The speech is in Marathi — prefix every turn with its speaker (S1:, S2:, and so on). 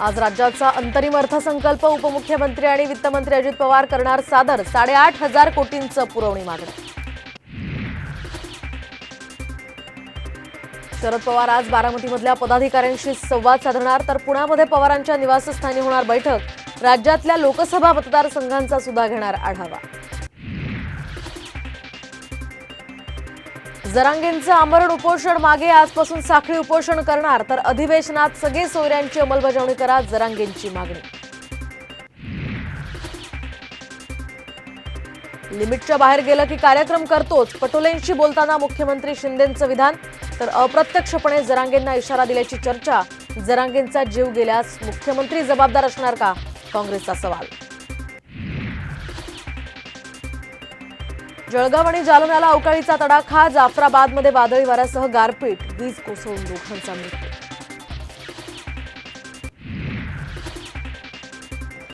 S1: आज राज्याचा अंतरिम अर्थसंकल्प उपमुख्यमंत्री आणि वित्तमंत्री अजित पवार करणार सादर साडेआठ हजार कोटींचं पुरवणी मागणं. शरद पवार आज बारामतीमधल्या पदाधिकाऱ्यांशी संवाद साधणार तर पुण्यामध्ये पवारांच्या निवासस्थानी होणार बैठक. राज्यातल्या लोकसभा मतदारसंघांचा सुद्धा घेणार आढावा. जरांगेंचं आमरण उपोषण मागे आजपासून साखळी उपोषण करणार. तर अधिवेशनात सगळे सोयऱ्यांची अंमलबजावणी करा जरांगेंची मागणी. लिमिटच्या बाहेर गेलं की कार्यक्रम करतोच. पटोलेंशी बोलताना मुख्यमंत्री शिंदेंचं विधान. तर अप्रत्यक्षपणे जरांगेंना इशारा दिल्याची चर्चा. जरांगेंचा जीव गेल्यास मुख्यमंत्री जबाबदार असणार का? काँग्रेसचा सवाल. जळगाव आणि जालन्याला अवकाळीचा तडाखा जाफराबादमध्ये वादळी वाऱ्यासह गारपीट वीज कोसळून दोघांचा मृत्यू